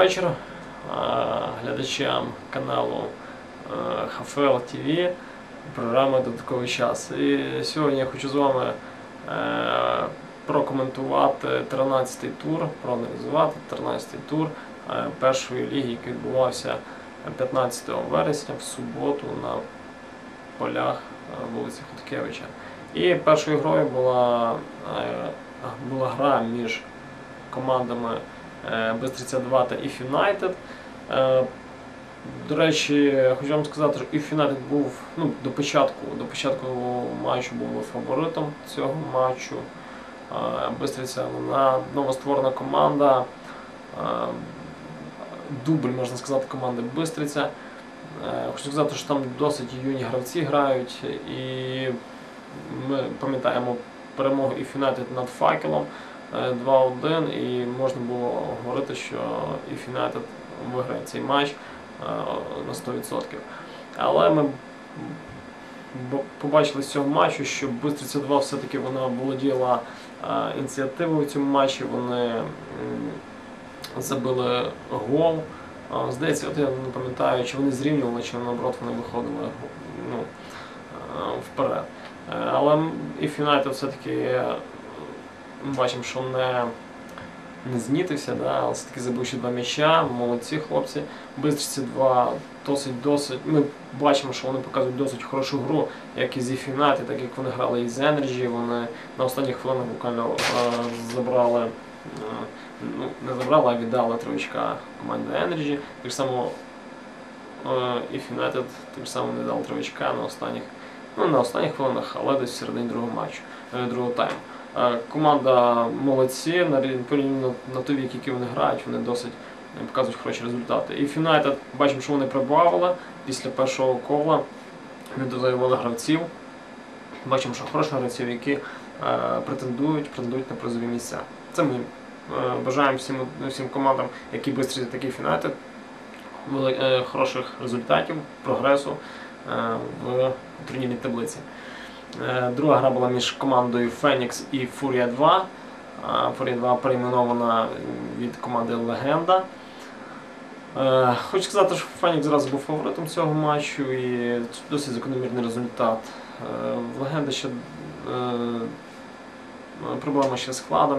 вечір е, глядачам каналу е, ХФЛ ТВ, програми Додатковий час. І сьогодні я хочу з вами е, прокоментувати 13-й тур, проаналізувати 13-й тур першої ліги, який відбувався 15 вересня в суботу на полях вулиці Хоткевича. І першою грою була, була гра між командами Бистриця 2 та If United. Е, До речі, хочу вам сказати, що If United був ну, до початку, до початку матчу був фаворитом цього матчу. Е, Бистриця вона новостворена команда. е, Дубль, можна сказати, команди Бистриця. Е, Хочу сказати, що там досить юні гравці грають, і ми пам'ятаємо перемогу If United над факелом е, 2-1, і можна було говорити, що If United виграє цей матч е, на 100%. Але ми побачили з цього матчу, що Бистриця 2 все-таки вона володіла е, ініціативою в цьому матчі. Вони забили гол. Здається, от я не пам'ятаю, чи вони зрівнювали, чи наоборот вони виходили ну, е, вперед. Е, Але If United все-таки е, ми бачимо, що не, не знітився, да, але все-таки забив ще два м'яча, молодці хлопці. Бистрці два досить досить. Ми бачимо, що вони показують досить хорошу гру, як і з If так як вони грали із Energy, вони на останніх хвилинах буквально е, забрали. е, ну, не забрали, а віддали три очка команді Energy. Так само е, If United так само не дали три на останніх, ну, на останніх хвилинах, але десь в середині другого матчу, другого тайму. Е, Команда молодці, порівняно на той вік, який вони грають, вони досить е, показують хороші результати. І United бачимо, що вони прибавили після першого кола, відзаявили гравців. Бачимо, що хороші гравців, які е, претендують, претендують на призові місця. Це ми бажаємо всім, всім командам, які бистрі такі е, хороших результатів, прогресу в турнірній таблиці. Е, Друга гра була між командою Phoenix і Фурія 2. Е, Фурія 2 перейменована від команди Легенда. Е, Хочу сказати, що Фенікс зразу був фаворитом цього матчу і досить закономірний результат. В Легенди ще проблема ще з складом,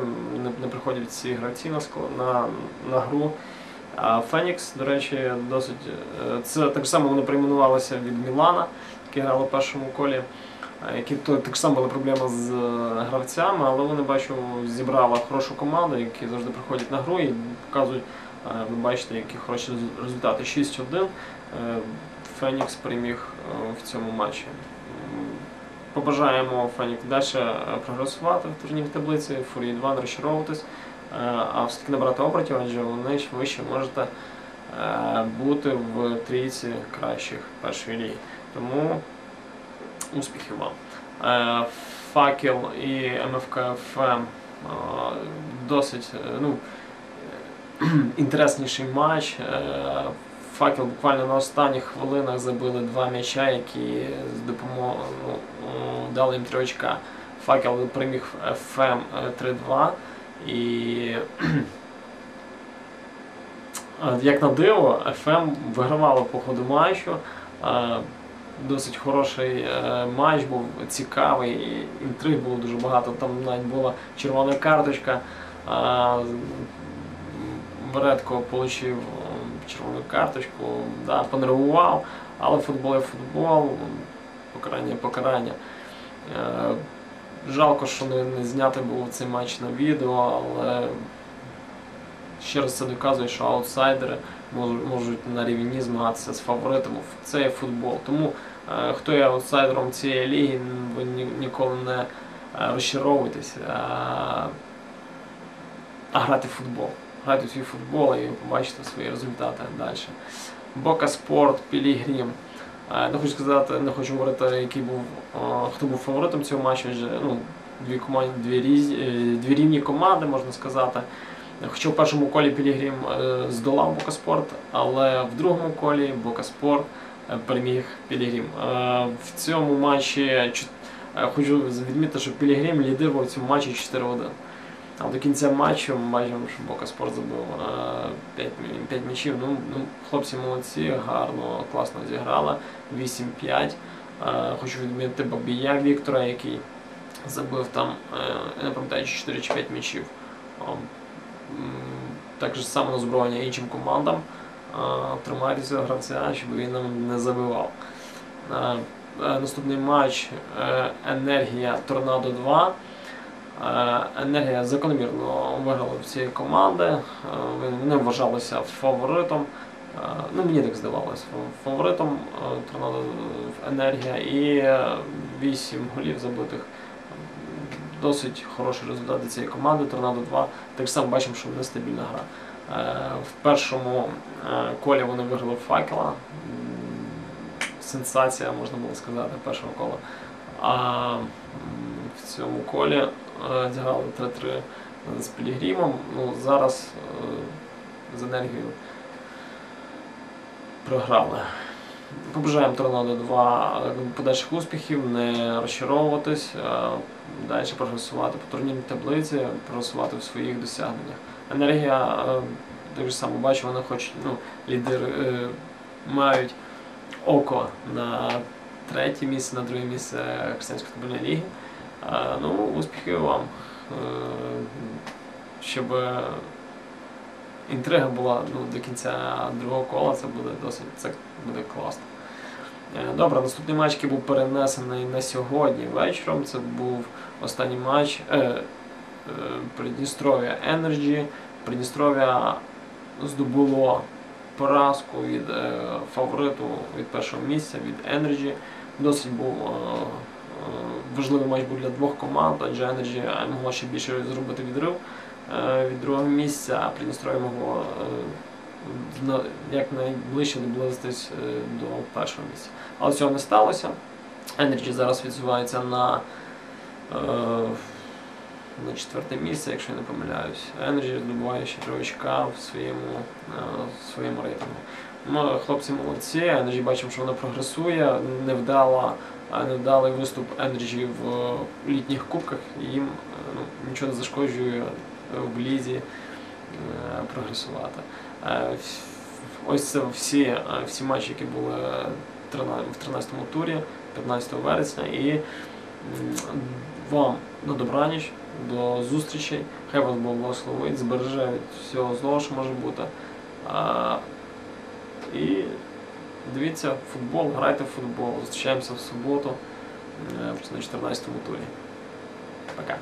не, приходять всі гравці на, на, на гру. А Фенікс, до речі, досить. Це так само вони прийменувалися від Мілана, які грали в першому колі. Які так само були проблеми з е, гравцями, але вони бачу, зібрали хорошу команду, які завжди приходять на гру і показують, е, ви бачите, які хороші результати. 6-1. е, Фенікс переміг в цьому матчі. Побажаємо Фенікс далі прогресувати в турнірній таблиці, Фурії 2 не розчаровуватись, а все-таки набрати обертів, адже вони ви ще можете бути в трійці кращих першої ліги. Тому успіхів вам. Е, Факел і МФК ФМ е, досить е, ну, інтересніший матч. Факел буквально на останніх хвилинах забили два м'яча, які з допомогою ну, дали їм три очка. Факел переміг ФМ е, 3-2. І як на диво, ФМ вигравало по ходу матчу. Е, Досить хороший е, матч був цікавий, інтриг було дуже багато. Там навіть була червона карточка. Е, Бредко отримав червону карточку, да, понервував, але футбол є футбол, покарання покарання. Е, Жалко, що не, не зняти було цей матч на відео, але ще раз це доказує, що аутсайдери можуть, на рівні змагатися з фаворитами. Це є футбол. Тому е, хто є аутсайдером цієї ліги, ви ні, ніколи не е, розчаровуйтесь, а, а грати в футбол. Грайте в свій футбол і побачите свої результати далі. Бока Спорт, Пілігрім. Не хочу сказати, не хочу говорити, який був, хто був фаворитом цього матчу, адже ну, дві, команди, дві, різ, е, дві рівні команди, можна сказати. Хоча в першому колі Пілігрім е, здолав Бокаспорт, але в другому колі Бокаспорт переміг Пілігрім. Е, В цьому матчі е, хочу відмітити, що Пілігрім лідирував в цьому матчі 4-1. А до кінця матчу ми бачимо, що Бока Спорт забив 5, 5 м'ячів. Ну, ну, хлопці молодці, гарно, класно зіграли. 8-5. Е, Хочу відмітити Бабія Віктора, який забив там, е, я не пам'ятаю, 4 чи 5 м'ячів. Так же само озброєння іншим командам. Е, Тримайтеся гравця, щоб він нам не забивав. Е, Наступний матч е, Енергія Торнадо 2. Е, Енергія закономірно виграла всі команди. Е, Вони вважалися фаворитом. Ну, мені так здавалося, фаворитом Торнадо Енергія і 8 голів забитих. Досить хороший результат для цієї команди. Торнадо 2. Так само бачимо, що нестабільна гра. Е, В першому е, колі вони виграли факела. Сенсація, можна було сказати, першого кола. А в цьому колі е, зіграли 3-3 з Пілігримом. Ну, зараз з енергією програли. Побажаємо Торнадо 2 подальших успіхів, не розчаровуватись, е, далі прогресувати по турнірній таблиці, прогресувати в своїх досягненнях. Енергія, е, так же само бачу, вони хочуть, ну, лідери е, мають око на третє місце, на друге місце Християнської футбольної ліги. Е, Ну, успіхів вам. Е, Щоб інтрига була ну, до кінця другого кола, це буде досить це буде класно. Е, Добре, наступний матч, який був перенесений на сьогодні вечором. Це був останній матч е, е, Придністров'я Energy. Придністров'я здобуло поразку від е, фавориту від першого місця від Energy. Досить був е, е, важливий матч був для двох команд, адже Energy могла ще більше зробити відрив е, від другого місця, а Придністров'я могло е, якнайближче наблизитись е, до першого місця. Але цього не сталося. Energy зараз відсувається на, е, на четверте місце, якщо я не помиляюсь. Energy здобуває ще три в своєму, е, в своєму рейтингу. Ну, хлопці молодці, Energy бачимо, що вона прогресує, невдала, е, невдалий виступ Energy в е, літніх кубках, їм е, ну, нічого не зашкоджує е, в лізі е, прогресувати. Е, Ось це всі, е, всі матчі, які були в 13-му турі, 15 вересня. І вам на добраніч, до зустрічей. Хай вас Бог благословить, збереже від всього злого, що може бути. І дивіться футбол, грайте в футбол. Зустрічаємося в суботу на 14-му турі. Пока.